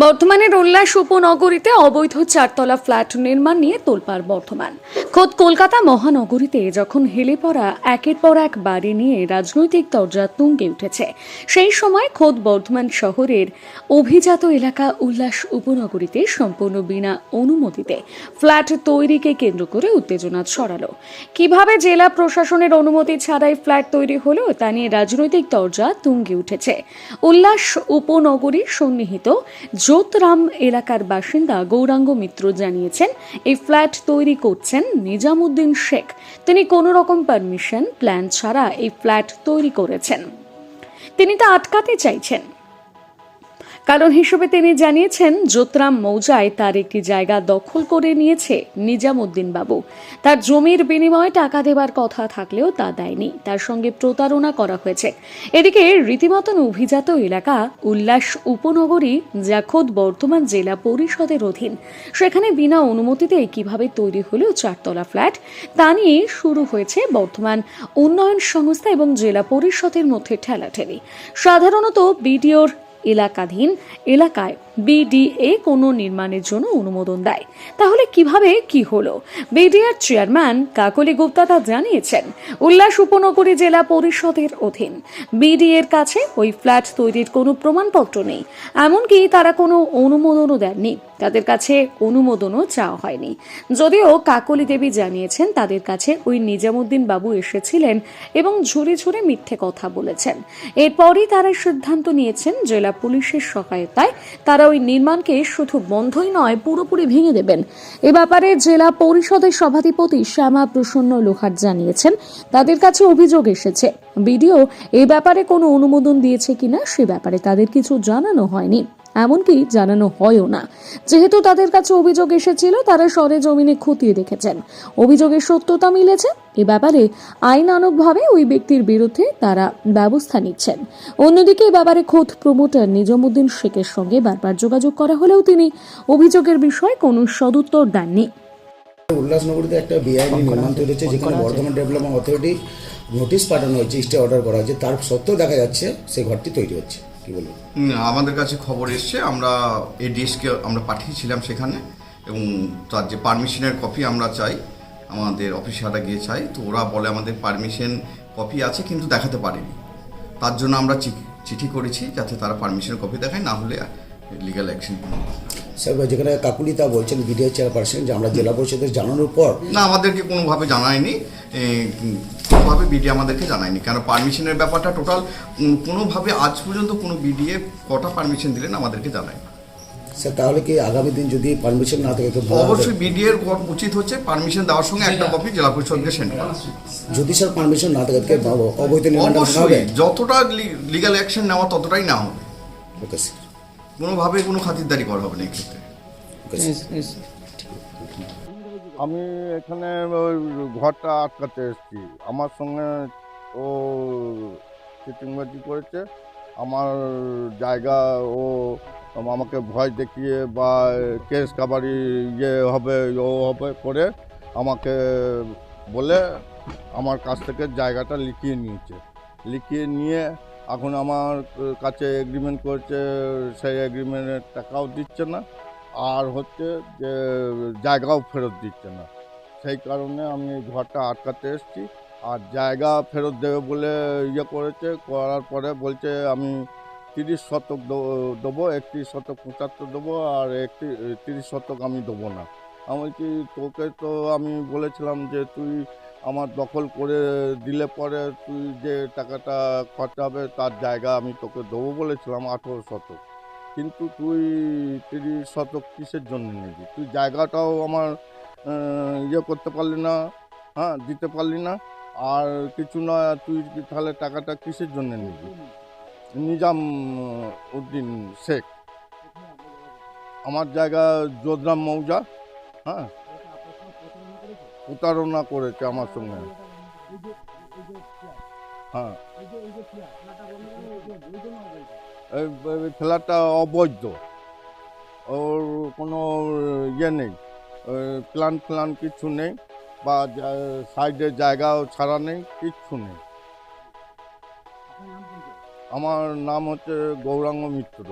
বর্ধমানের উল্লাস উপনগরীতে অবৈধ চারতলা ফ্ল্যাট নির্মাণ নিয়ে তোলপাড় বর্ধমান। খোদ কলকাতা মহানগরীতে যখন হেলে পড়া একের পর এক বাড়ি নিয়ে রাজনৈতিক দরজা তুঙ্গে উঠেছে, সেই সময় খোদ বর্ধমান শহরের অভিজাত এলাকা উল্লাস উপনগরীতে সম্পূর্ণ বিনা অনুমতিতে ফ্ল্যাট তৈরিকে কেন্দ্র করে উত্তেজনা ছড়ালো। কীভাবে জেলা প্রশাসনের অনুমতি ছাড়াই ফ্ল্যাট তৈরি হলো, তা নিয়ে রাজনৈতিক দরজা তুঙ্গে উঠেছে। উল্লাস উপনগরীর সন্নিহিত জোতরাম এলাকার বাসিন্দা গৌরাঙ্গ মিত্র জানিয়েছেন, এই ফ্ল্যাট তৈরি করছেন নিজামুদ্দিন শেখ। তিনি কোনো রকম পারমিশন প্ল্যান ছাড়া এই ফ্ল্যাট তৈরি করেছেন। তিনি তা আটকাতে চাইছেন। কারণ হিসেবে তিনি জানিয়েছেন, জোতরাম মৌজায় তার একটি জায়গা দখল করে নিয়েছে নিজামুদ্দিন বাবু। তার জমির বিনিময়ে টাকা দেবার কথা থাকলেও তা দেয়নি। তার সঙ্গে প্রতারণা করা হয়েছে। এদিকে রীতিমতন অভিজাত এলাকা উল্লাস উপনগরী যা খোদ বর্ধমান জেলা পরিষদের অধীন। সেখানে বিনা অনুমতিতে কীভাবে তৈরি হলেও চারতলা ফ্ল্যাট, তা নিয়ে শুরু হয়েছে বর্ধমান উন্নয়ন সংস্থা এবং জেলা পরিষদের মধ্যে ঠেলাঠেলি। সাধারণত বিডিওর এলাকাধীন এলাকায়। বিডিএ কোনো নির্মাণের জন্য অনুমোদন দেয়। তাহলে কীভাবে কি হলো? বিডিআর চেয়ারম্যান কাকলি গুপ্তা তা জানিয়েছেন, উল্লাস উপনগরী জেলা পরিষদের অধীন। বিডিএর কাছে ওই ফ্ল্যাট তৈরির কোনো প্রমাণপত্র নেই। এমনকি তারা কোনো অনুমোদনও দেননি। তাদের কাছে অনুমোদনও চাওয়া হয়নি। যদিও কাকলি দেবী জানিয়েছেন, তাদের কাছে ওই নিজামুদ্দিন বাবু এসেছিলেন এবং ঝুড়ে ঝুড়ে মিথ্যে কথা বলেছেন। এরপরই তারা সিদ্ধান্ত নিয়েছেন, জেলা পুলিশের সহায়তায় তারা ওই নির্মাণকে শুধু বন্ধই নয়, পুরোপুরি ভেঙে দেবেন। এ ব্যাপারে জেলা পরিষদের সভাধিপতি শ্যামা প্রসন্ন লোহার জানিয়েছেন, তাদের কাছে অভিযোগ এসেছে। বিডিও, এ ব্যাপারে কোনো অনুমোদন দিয়েছে কিনা সে ব্যাপারে তাদের কিছু জানানো হয়নি। এমনকি জানানো হয়ও না। যেহেতু তাদের কাছে অভিযোগ এসেছিল তারা সরে জমিনে খতিয়ে দেখেছেন। অভিযোগের সত্যতা মিলেছে। এ ব্যাপারে আইনানুগভাবে ওই ব্যক্তির বিরুদ্ধে তারা ব্যবস্থা নিচ্ছেন। অন্যদিকে এ ব্যাপারে খোদ প্রমোটার নিজামুদ্দিন শেখের সঙ্গে বারবার যোগাযোগ করা হলেও তিনি অভিযোগের বিষয়ে কোনো সদুত্তর দেননি। উল্লাসনগরীতে একটা বেআইনি নির্মাণ তৈরি হচ্ছে যেখানে বর্ধমান ডেভেলপমেন্ট অথরিটি নোটিশ পাঠানো হয়েছে স্টে অর্ডার করা হয়েছে। তার সত্ত্বেও দেখা যাচ্ছে সেই ঘরটি তৈরি হচ্ছে। কি বলবেন আমাদের কাছে খবর এসছে, আমরা এই এডিএসকে আমরা পাঠিয়েছিলাম সেখানে, এবং তার যে পারমিশনের কপি আমরা চাই, আমাদের অফিসাররা গিয়ে চাই, তো ওরা বলে আমাদের পারমিশন কপি আছে, কিন্তু দেখাতে পারেনি। তার জন্য আমরা চিঠি করেছি, যাতে তারা পারমিশন কপি দেখায়, না হলে লিগাল অ্যাকশন যেখানে কাকুলি তা বলছেন বিডিও চেয়ারপারসন যে আমরা জেলা পরিষদের জানানোর পর না আমাদেরকে কোনোভাবে জানায়নি। কোনোভাবে বিডি আমাদেরকে জানায়নি। কেন পারমিশনের ব্যাপারটা টোটাল কোনোভাবে আজ পর্যন্ত কোনো বিডিএ কটা পারমিশন দিলেন আমাদেরকে জানায়নি। স্যার তাহলে কি আগামী দিন যদি পারমিশন না থাকে? অবশ্যই বিডিএ এর উচিত হচ্ছে পারমিশন দেওয়ার সঙ্গে একটা কপি জেলা পরিষদকে সেন্ড করা। যদি স্যার পারমিশন না থাকে অবৈধ নির্মাণটা ভাঙা হবে? যতটা লিগাল অ্যাকশন নেওয়া ততটাই না হবে। ওকে স্যার কোনোভাবে কোনো খাতিরদারি করা হবে না এক্ষেত্রে আমি এখানে ওই ঘরটা আটকাতে এসেছি। আমার সঙ্গে ও চিটিংবাজি করেছে। আমার জায়গা ও আমাকে ভয় দেখিয়ে বা কেস কাবারি ইয়ে হবে ও হবে করে আমাকে বলে আমার কাছ থেকে জায়গাটা লিখিয়ে নিয়েছে। লিখিয়ে নিয়ে এখন আমার কাছে এগ্রিমেন্ট করেছে, সেই এগ্রিমেন্টের টাকাও দিচ্ছে না, আর হচ্ছে যে, জায়গাও ফেরত দিচ্ছে না। সেই কারণে আমি ঘরটা আটকাতে এসেছি, আর জায়গা ফেরত দেবে বলে ইয়ে করেছে, করার পরে বলছে আমি তিরিশ শতক দেবো একত্রিশ শতক পঁচাত্তর দেবো, আর একটি, তিরিশ শতক আমি দেবো না। আমি বলছি, তোকে তো আমি বলেছিলাম যে তুই আমার দখল করে দিলে পরে তুই যে টাকাটা খরচা হবে তার জায়গা আমি তোকে দেবো বলেছিলাম আঠেরো শতক। কিন্তু তুই তিরিশ শতক কিসের জন্য নিবি? তুই জায়গাটাও আমার ইয়ে করতে পারলি না হ্যাঁ দিতে পারলি না। আর কিছু না, তুই তাহলে টাকাটা কিসের জন্য নিবি? নিজাম উদ্দিন শেখ। আমার জায়গা যোধরাম মৌজা হ্যাঁ প্রতারণা করেছে আমার সঙ্গে। হ্যাঁ। এই এই অবৈধ। ওর কোনো ইয়ে নেই। প্ল্যান ফ্ল্যান কিছু নেই বা সাইডে জায়গাও ছাড়া নেই কিচ্ছু নেই। আমার নাম হচ্ছে গৌরাঙ্গ মিত্র।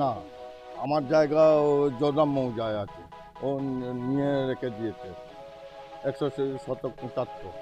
না আমার জায়গা ও যোদাম মৌজায় আছে। ও নিয়ে রেখে দিয়েছে। একশো শতক পঁচাত্তর।